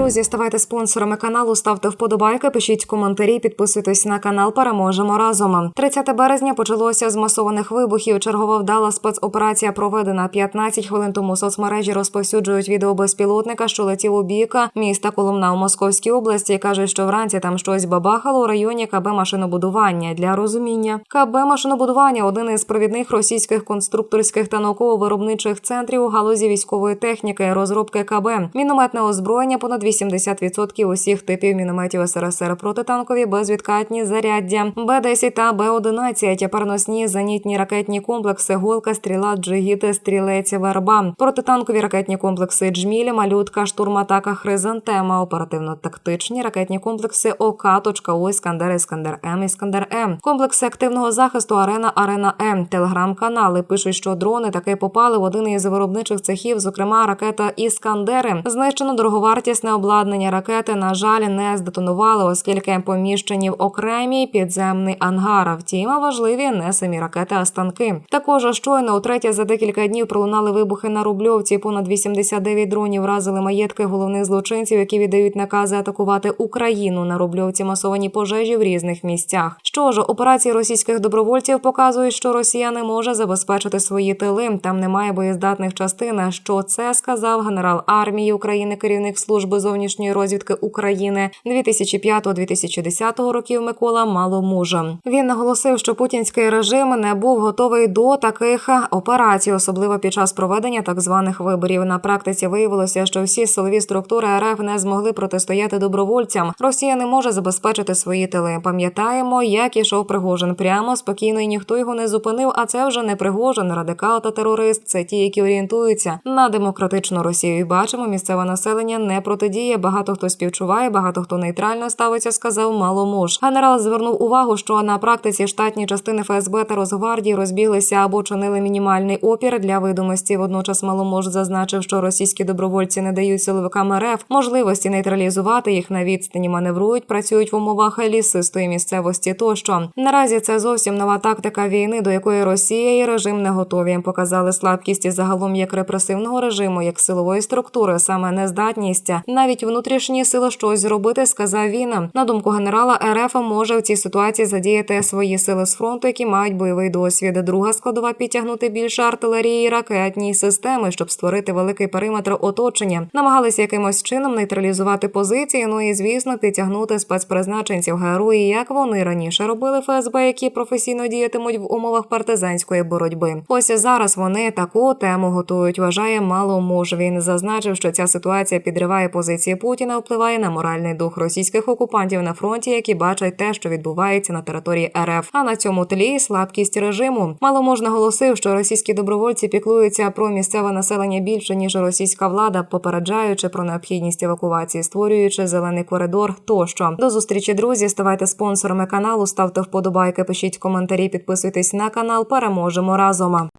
Друзі, ставайте спонсорами каналу, ставте вподобайки, пишіть коментарі, підписуйтесь на канал. Переможемо разом. 30 березня почалося з масованих вибухів. Чергова вдала спецоперація проведена 15 хвилин тому. Соцмережі розповсюджують відео безпілотника, що летів у бік міста Коломна у Московській області. кажуть, що вранці там щось бабахало у районі КБ машинобудування. Для розуміння КБ машинобудування один із провідних російських конструкторських та науково-виробничих центрів у галузі військової техніки, розробки КБ, мінометне озброєння понад 80% усіх типів мінометів СРСР, протитанкові безвідкатні заряддя, Б-10 та Б-11, переносні зенітні ракетні комплекси, голка, стріла, джигіти, стрілець, верба, протитанкові ракетні комплекси Джміль, малютка, штурматака, хризантема, оперативно-тактичні ракетні комплекси ОК, точка «О», Іскандер, Іскандер М, Іскандер М, комплекси активного захисту, арена, арена М, телеграм-канали пишуть, що дрони таки попали в один із виробничих цехів, зокрема ракета Іскандери. Знищено дороговартісне обладнання ракети. На жаль, не здетонували, оскільки поміщені в окремій підземний ангар. Втім, важливі не самі ракети, а станки. Також щойно утретє за декілька днів пролунали вибухи на Рубльовці. Понад 89 дронів вразили маєтки головних злочинців, які віддають накази атакувати Україну на Рубльовці. Масовані пожежі в різних місцях. Що ж, операції російських добровольців показують, що Росія не може забезпечити свої тили. Там немає боєздатних частин. Що це сказав генерал армії України, керівник служби зовнішньої розвідки України 2005-2010 років Микола Маломужа. Він наголосив, що путінський режим не був готовий до таких операцій, особливо під час проведення так званих виборів. На практиці виявилося, що всі силові структури РФ не змогли протистояти добровольцям. Росія не може забезпечити свої тили. Пам'ятаємо, як ішов Пригожин прямо спокійно, і ніхто його не зупинив. А це вже не Пригожин, радикал та терорист. Це ті, які орієнтуються на демократичну Росію. І бачимо, місцеве населення не протидіє. Багато хто співчуває, багато хто нейтрально ставиться, сказав Маломуж. Генерал звернув увагу, що на практиці штатні частини ФСБ та Росгвардії розбіглися або чинили мінімальний опір для видимості. Водночас Маломуж зазначив, що російські добровольці не дають силовикам РФ можливості нейтралізувати їх на відстані, маневрують, працюють в умовах лісистої місцевості. Тощо наразі це зовсім нова тактика війни, до якої Росія і режим не готові. Показали слабкість і загалом як репресивного режиму, як силової структури, саме нездатність, навіть внутрішні сили щось зробити, сказав він. На думку генерала РФ може в цій ситуації задіяти свої сили з фронту, які мають бойовий досвід. Друга складова підтягнути більше артилерії, і ракетні системи, щоб створити великий периметр оточення. Намагалися якимось чином нейтралізувати позиції. Ну і звісно, підтягнути спецпризначенців герої, як вони раніше робили ФСБ, які професійно діятимуть в умовах партизанської боротьби. Ось зараз вони таку тему готують. Вважає мало муж. Він зазначив, що ця ситуація підриває позиції Путіна, впливає на моральний дух російських окупантів на фронті, які бачать те, що відбувається на території РФ. А на цьому тлі слабкість режиму. Маломож наголосив, що російські добровольці піклуються про місцеве населення більше ніж російська влада, попереджаючи про необхідність евакуації, створюючи зелений коридор. Тощо до зустрічі, друзі. Ставайте спонсорами каналу, ставте вподобайки, пишіть коментарі, підписуйтесь на канал. Переможемо разом.